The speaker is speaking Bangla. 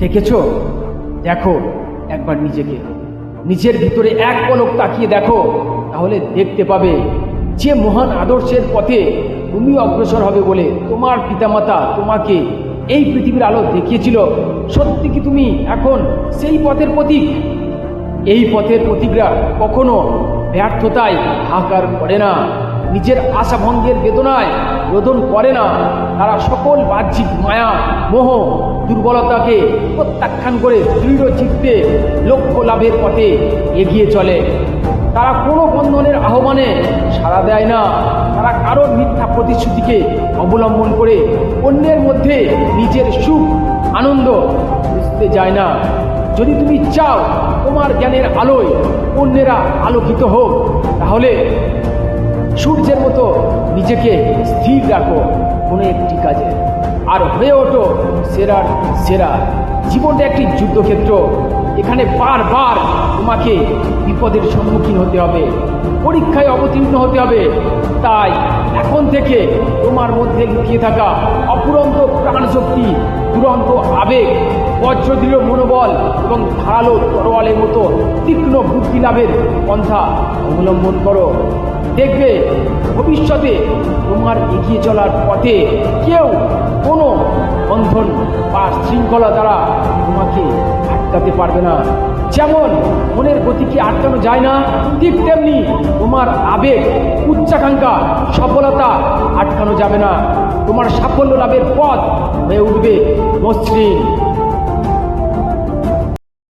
দেখেছ? দেখো, একবার নিজেকে। নিজের ভিতরে এক পলক তাকিয়ে দেখো, তাহলে দেখতে পাবে যে মহান আদর্শের পথে তুমি অগ্রসর হবে বলে তোমার পিতামাতা তোমাকে এই পৃথিবীর আলো দেখিয়েছিল। সত্যি কি তুমি এখন সেই পথের প্রতীক? এই পথের প্রতীকরা কখনো ব্যর্থতায় হাহাকার করে না। নিজের আশাভঙ্গের বেদনায় রোদন করে না। তারা সকল বাহ্যিক মায়া, মোহ, দুর্বলতাকে প্রত্যাখ্যান করে দৃঢ় চিত্তে লক্ষ্য লাভের পথে এগিয়ে চলে। তারা কোনো বন্ধনের আহ্বানে সাড়া দেয় না। তারা কারোর মিথ্যা প্রতিশ্রুতিকে অবলম্বন করে অন্যের মধ্যে নিজের সুখ, আনন্দ বুঝতে যায় না। যদি তুমি চাও তোমার জ্ঞানের আলোয় অন্যেরা আলোকিত হোক, তাহলে সূর্যের মতো নিজেকে স্থির রাখো কোনো একটি কাজে। আর হয়ে ওঠো সেরার সেরা। জীবনটা একটি যুদ্ধক্ষেত্র। এখানে বারবার তোমাকে বিপদের সম্মুখীন হতে হবে, পরীক্ষায় অবতীর্ণ হতে হবে। তাই এখন থেকে তোমার মধ্যে লুকিয়ে থাকা অপুরন্ত প্রাণশক্তি, দুরন্ত আবেগ, বজ্রদৃঢ় মনোবল এবং ধারালো তরোয়ালের মতো তীক্ষ্ণ বুদ্ধি লাভের পন্থা অবলম্বন করো। দেখবে ভবিষ্যতে তোমার এগিয়ে চলার পথে কেউ কোনো বন্ধন বা শৃঙ্খলা দ্বারা তোমাকে আটকাতে পারবে না। যেমন মনের গতিকে আটকানো যায় না, ঠিক তেমনি তোমার আবেগ, উচ্চাকাঙ্ক্ষা, সফলতা আটকানো যাবে না। তোমার সাফল্য লাভের পথ হয়ে উঠবে মসৃণ।